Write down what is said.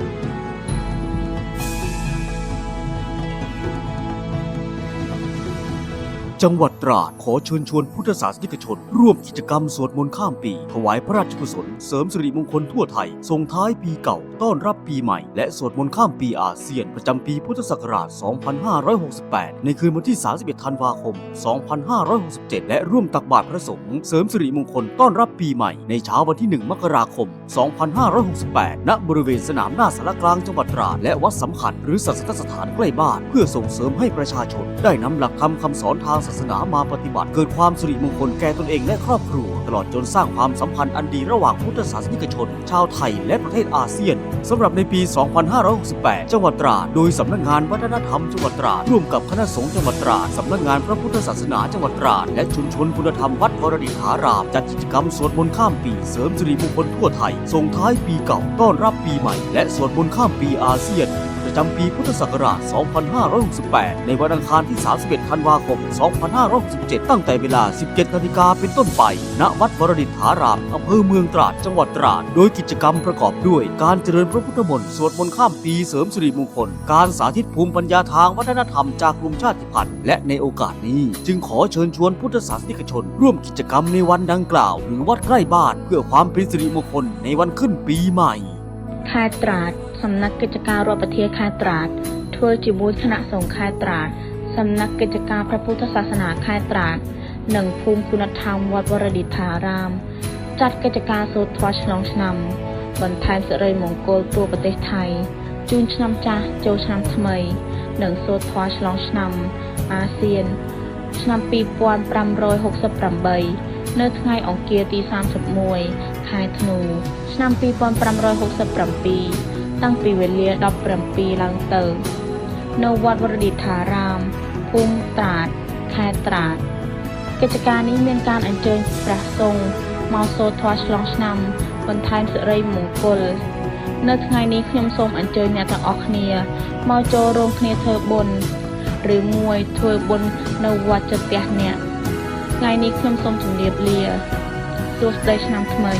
thank you จังหวัดตราดขอเชิญชวนพุทธศาสนิกชน ร่วมกิจกรรมสวดมนต์ข้ามปี ถวายพระราชกุศล เสริมสิริมงคลทั่วไทย ส่งท้ายปีเก่า ต้อนรับปีใหม่ และสวดมนต์ข้ามปีอาเซียน ประจำปีพุทธศักราช 2568 ในคืนวันที่ 31 ธันวาคม 2567 และร่วมตักบาตรพระสงฆ์เสริมสิริมงคลต้อนรับปีใหม่ ในเช้าวันที่ 1 มกราคม 2568 ณ บริเวณสนามหน้าสารกลางจังหวัดตราดและวัดสำคัญหรือศาสนสถานใกล้บ้าน เพื่อส่งเสริมให้ประชาชน ได้นำหลักธรรมคำสอนทางาสนามาปฏิบัติ เกิดความสิริมงคลแก่ตนเองและครอบครัว ตลอดจนสร้างความสัมพันธ์อันดีระหว่างพุทธศาสนิกชน ชาวไทยและประเทศอาเซียนสำหรับในปี 2568 จังหวัดตราด โดยสำนักงานวัฒนธรรมจังหวัดตราดร่วมกับคณะสงฆ์จังหวัดตราดสำนักงานพระพุทธศาสนาจังหวัดตราดและชุมชนคุณธรรมวัดวรดิษฐารามจัดกิจกรรมสวดมนต์ข้ามปีเสริมสิริมงคลทั่วไทยส่งท้ายปีเก่าต้อนรับปีใหม่ และสวดมนต์ข้ามปีอาเซียน ประจำปีพุทธศักราช 2568 ในวันอังคารที่ 31 ธันวาคม 2567 ตั้งแต่เวลา 17 นาฬิกาเป็นต้นไป ณ วัดวรดิษฐาราม อำเภอเมืองตราด จังหวัดตราด โดยกิจกรรมประกอบด้วย การเจริญพระพุทธมนต์ สวดมนต์ข้ามปีเสริมสิริมงคล การสาธิตภูมิปัญญาทางวัฒนธรรมจากกลุ่มชาติพันธุ์ และในโอกาสนี้ จึงขอเชิญชวนพุทธศาสนิกชน ร่วมกิจกรรมในวันดังกล่าวหรือวัดใกล้บ้าน เพื่อความเป็นสิริมงคลในวันขึ้นปีใหม่ คาตราด សំណាក់កិច្ចការរដ្ឋបាលខេត្តត្រាតធ្វើជាមួយគណៈសង្ឃខេត្តត្រាតសំណាក់កិច្ចការព្រះពុទ្ធសាសនាខេត្តត្រាតនិងភូមិគុណធម្មវត្តវរឌិដ្ឋារាម ចាត់កិច្ចការសូត្រធម៌ឆ្លងឆ្នាំ បន្ថែមសិរីមង្គលទូប្រទេសថៃជូនឆ្នាំចាស់ចូលឆ្នាំថ្មី និងសូត្រធម៌ឆ្លងឆ្នាំអាស៊ាន ឆ្នាំ2568នៅថ្ងៃអង្គារទី31ខែធ្នូឆ្នាំ2567 តាំងពីវេលា17ឡើងទៅ នៅវត្តវរឌិដ្ឋារាមភូមិត្រាតខេត្តត្រាតកិច្ចការនេះមានការអញ្ជើញព្រះសង្ឃមកសូត្រធម៌ឆ្លងឆ្នាំបន្ថែមសិរីមង្គលនៅថ្ងៃនេះខ្ញុំសូមអញ្ជើញអ្នកទាំងអស់គ្នាមកចូលរួមគ្នាធ្វើបុណ្យឬមួយធ្វើបុណ្យនៅវត្តចន្ទះអ្នកថ្ងៃនេះខ្ញុំសូមជម្រាបលាសួស្តីឆ្នាំថ្មី